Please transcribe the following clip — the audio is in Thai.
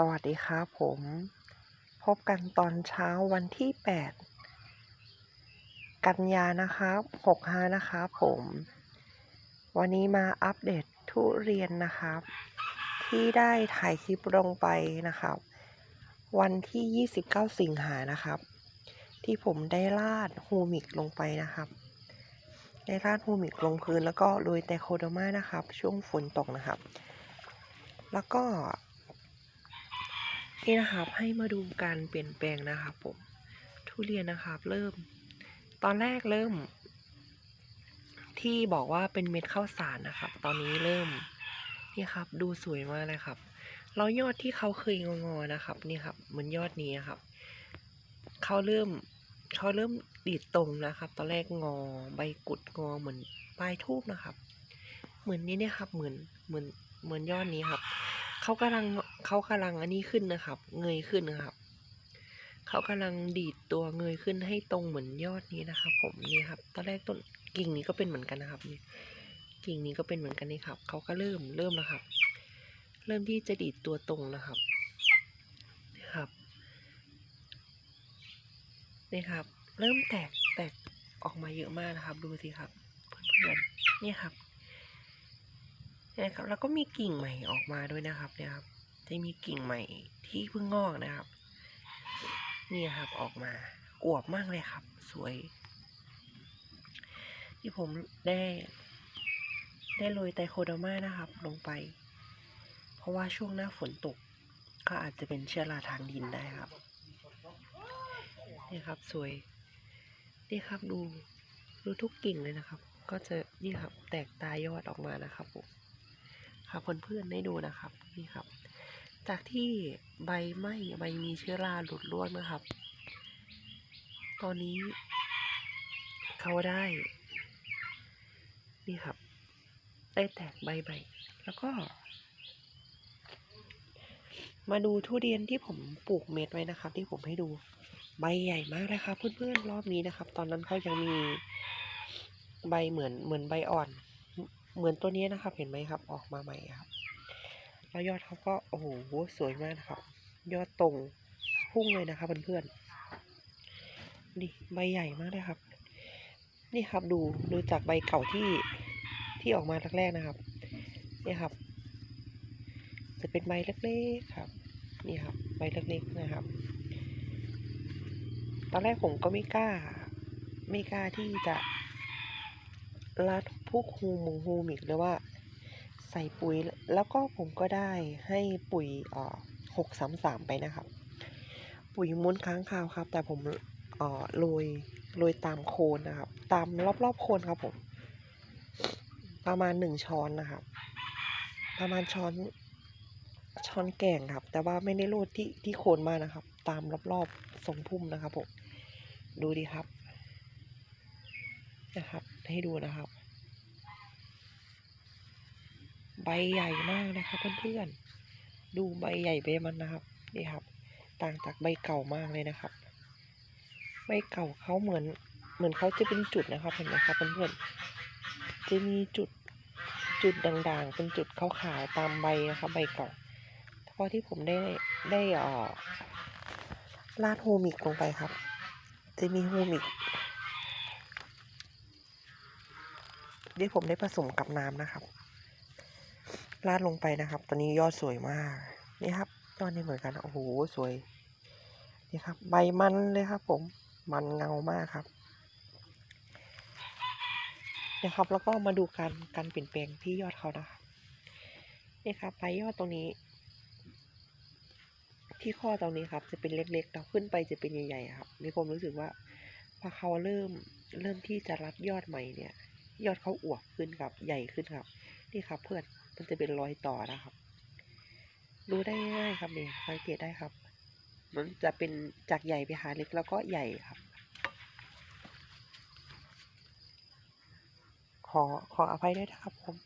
สวัสดีครับผม พบกันตอนเช้าวันที่ 8 กันยานะครับ65นะครับผม วันนี้มาอัปเดตทุเรียนนะครับ ที่ได้ถ่ายคลิปลงไปนะครับ วันที่ 29 สิงหานะครับ ที่ผมได้ราดฮูมิกลงไปนะครับได้ราดฮูมิกลงพื้นแล้วก็โรยแต่โคโดมานะครับ ช่วงฝนตกนะครับ แล้วก็ นี่นะครับ ให้มาดูการเปลี่ยนแปลงนะครับผมทุเรียนนะครับเริ่ม ตอนแรกเริ่ม ที่บอกว่าเป็นเม็ดข้าวสารนะครับ ตอนนี้เริ่มนี่ครับ ดูสวยมากเลยครับแล้วยอดที่เขาเคยงอๆนะครับ นี่ครับเหมือนยอดนี้ครับเขาเริ่มเขาเริ่มดีดตรงนะครับ ตอนแรกงอใบกุดงอเหมือนปลายทูบนะครับ เหมือนนี้เนี่ยครับ เหมือนเหมือนเหมือนยอดนี้ครับ เขากำลังเขากำลังอันนี้ขึ้นนะครับ เงยขึ้นนะครับเขากำลังดีดตัวเงยขึ้นให้ตรงเหมือนยอดนี้นะครับ ผมนี่ครับ ตอนแรกต้นกิ่งนี้ก็เป็นเหมือนกันนะครับนี่กิ่งนี้ก็เป็นเหมือนกันนี่ครับเขาก็เริ่มเริ่มแล้วครับ เริ่มที่จะดีดตัวตรงนะครับนี่ครับนี่ครับ เริ่มแตกแตกออกมาเยอะมากนะครับ ดูสิครับเพื่อนๆนี่ครับ นะครับแล้วก็มีกิ่งใหม่ออกมาด้วยนะครับเนี่ยครับจะมีกิ่งใหม่ที่เพิ่งงอกนะครับ นี่ครับออกมาอวบมากเลยครับ สวย ที่ผมได้ ได้โรยไตโคดอร์มานะครับ ลงไป เพราะว่าช่วงหน้าฝนตก ก็อาจจะเป็นเชื้อราทางดินได้ครับนี่ครับสวยนี่ครับดูดูทุกกิ่งเลยนะครับ ก็จะนี่ครับแตกตายอดออกมานะครับผม ครับเพื่อนๆได้ดูนะครับนี่ครับ จากที่ใบไหม้ใบมีเชื้อราหลุดร่วงนะครับ ตอนนี้ เขาได้ นี่ครับ ได้แตกใบใหม่แล้วก็ มาดูทุเรียนที่ผมปลูกเม็ดไว้นะครับ ที่ผมให้ดูใบใหญ่มากเลยครับเพื่อนๆรอบนี้นะครับ ตอนนั้นเขายังมีใบเหมือนเหมือนใบอ่อน เหมือนตัวนี้นะครับ เห็นไหมครับ ออกมาใหม่ครับ แล้วยอดเขาก็โอ้โหสวยมากนะครับ ยอดตรงพุ่งเลยนะครับเพื่อนๆนี่ใบใหญ่มากเลยครับ นี่ครับดูดูจากใบเก่าที่ที่ออกมาแรกๆนะครับนี่ครับ จะเป็นใบเล็กๆครับ นี่ครับ ใบเล็กๆนะครับ ตอนแรกผมก็ไม่กล้า ไม่กล้าที่จะรัด พวกฮูมูฮูมิกหรือว่า ใส่ปุ๋ยแล้วก็ผมก็ได้ให้ปุ๋ยหกสามสามไปนะครับ ปุ๋ยม้วนค้างคาวครับ แต่ผมเอ่อโรยโรยตามโคนนะครับ ตามรอบๆโคนครับผม ประมาณหนึ่งช้อนนะครับ ประมาณช้อนช้อนแกงครับ แต่ว่าไม่ได้โรยที่ที่โคนมากนะครับ ตามรอบๆทรงพุ่มนะครับผม ดูดีครับ นะครับ ให้ดูนะครับ ใบใหญ่มากนะครับเพื่อนๆ ดูใบใหญ่ไปมันนะครับ นี่ครับ ต่างจากใบเก่ามากเลยนะครับ ใบเก่าเขาเหมือน เหมือนเขาจะเป็นจุดนะครับ เห็นไหมครับเพื่อนๆ จะมีจุด จุดด่างๆ เป็นจุดขาวๆตามใบนะครับ ใบเก่าพอที่ผมได้ได้เอ่อราดโฮมิกลงไปครับ จะมีโฮมิกที่ผมได้ผสมกับน้ำนะครับ ราดลงไปนะครับ ตอนนี้ยอดสวยมาก นี่ครับ ยอดนี่เหมือนกัน โอ้โห สวย นี่ครับ ใบมันเลยครับ ผม มันเงามากครับนะครับ แล้วก็มาดูการการเปลี่ยนแปลงที่ยอดเขานะครับนี่ครับใบยอดตรงนี้ ที่ข้อตรงนี้ครับ จะเป็นเล็กๆแล้วขึ้นไปจะเป็นใหญ่ๆครับ มีความรู้สึกว่าพอเขาเริ่มเริ่มที่จะรัดยอดใหม่เนี่ย ยอดเขาอวบขึ้นครับ ใหญ่ขึ้นครับ นี่ครับเพื่อนมันจะเป็นรอยต่อนะครับ รู้ได้ง่ายครับเนี่ยสังเกตได้ครับ มันจะเป็นจากใหญ่ไปหาเล็กแล้วก็ใหญ่ครับ ขอขออภัยด้วยนะครับผม